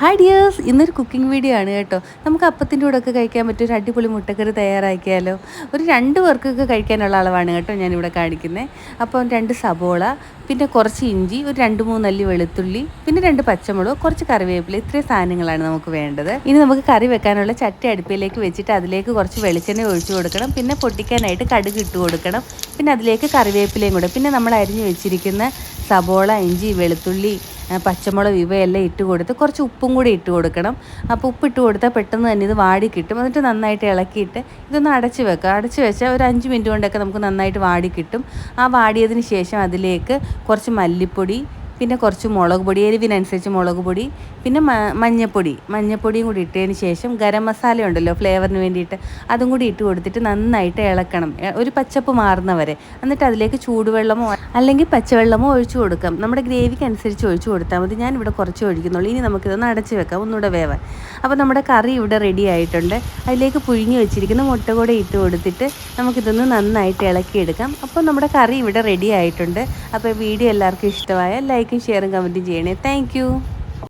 Hi dears ഇന്നൊരു cooking video ആണ് കേട്ടോ. നമുക്ക് അപ്പത്തിന്റെ കൂടെ ഒക്കെ കഴിക്കാൻ പറ്റിയ ഒരു അടിപൊളി മുട്ടക്കറി തയ്യാറാക്കിയാലോ. ഒരു രണ്ട് പേർക്കൊക്കെ കഴിക്കാനുള്ള അളവാണ് കേട്ടോ ഞാനിവിടെ കാണിക്കുന്നത് അപ്പം രണ്ട് സബോള പിന്നെ കുറച്ച് ഇഞ്ചി ഒരു രണ്ട് മൂന്നല്ലി വെളുത്തുള്ളി പിന്നെ രണ്ട് പച്ചമുളക് കുറച്ച് കറിവേപ്പില ഇത്രയും സാധനങ്ങളാണ് നമുക്ക് വേണ്ടത്. ഇനി നമുക്ക് കറി വെക്കാനുള്ള ചട്ടി അടുപ്പിലേക്ക് വെച്ചിട്ട് അതിലേക്ക് കുറച്ച് വെളിച്ചെണ്ണ ഒഴിച്ചു കൊടുക്കണം. പിന്നെ പൊട്ടിക്കാനായിട്ട് കടുക് ഇട്ട് കൊടുക്കണം. പിന്നെ അതിലേക്ക് കറിവേപ്പിലയും കൂടെ. പിന്നെ നമ്മൾ അരിഞ്ഞു വെച്ചിരിക്കുന്ന സബോള ഇഞ്ചി വെളുത്തുള്ളി പച്ചമുളക് ഇവയെല്ലാം ഇട്ട് കൊടുത്ത് കുറച്ച് ഉപ്പും കൂടി ഇട്ട് കൊടുക്കണം. അപ്പോൾ ഉപ്പ് ഇട്ട് കൊടുത്താൽ പെട്ടെന്ന് തന്നെ ഇത് വാടി കിട്ടും. എന്നിട്ട് നന്നായിട്ട് ഇളക്കിയിട്ട് ഇതൊന്ന് അടച്ച് വെക്കുക അടച്ച് വെച്ചാൽ ഒരു അഞ്ച് മിനിറ്റ് കൊണ്ടൊക്കെ നമുക്ക് നന്നായിട്ട് വാടി കിട്ടും. ആ വാടിയതിന് ശേഷം അതിലേക്ക് കുറച്ച് മല്ലിപ്പൊടി പിന്നെ കുറച്ച് മുളക് പൊടി എരിവിനനുസരിച്ച് മുളക് പൊടി പിന്നെ മഞ്ഞപ്പൊടി. മഞ്ഞപ്പൊടിയും കൂടി ഇട്ടതിന് ശേഷം ഗരം മസാല ഉണ്ടല്ലോ ഫ്ലേവറിന് വേണ്ടിയിട്ട് അതും കൂടി ഇട്ട് കൊടുത്തിട്ട് നന്നായിട്ട് ഇളക്കണം. ഒരു പച്ചപ്പ് മാറുന്നവരെ. എന്നിട്ട് അതിലേക്ക് ചൂടുവെള്ളമോ അല്ലെങ്കിൽ പച്ചവെള്ളമോ ഒഴിച്ചു കൊടുക്കാം. നമ്മുടെ ഗ്രേവിക്ക് അനുസരിച്ച് ഒഴിച്ചു കൊടുത്താൽ മതി. ഞാൻ ഇവിടെ കുറച്ച് ഒഴിക്കുന്നുള്ളൂ. ഇനി നമുക്കിതൊന്ന് അടച്ച് വെക്കാം. ഒന്നുകൂടെ വേവാൻ. അപ്പോൾ നമ്മുടെ കറി ഇവിടെ റെഡി ആയിട്ടുണ്ട്. അതിലേക്ക് പുഴുങ്ങി വെച്ചിരിക്കുന്ന മുട്ട കൂടെ ഇട്ട് കൊടുത്തിട്ട് നമുക്കിതൊന്ന് നന്നായിട്ട് ഇളക്കിയെടുക്കാം. അപ്പോൾ നമ്മുടെ കറി ഇവിടെ റെഡി ആയിട്ടുണ്ട്. അപ്പോൾ വീഡിയോ എല്ലാവർക്കും ഇഷ്ടമായ ലൈക്കും ഷെയറും കമന്റും ചെയ്യണേ. താങ്ക്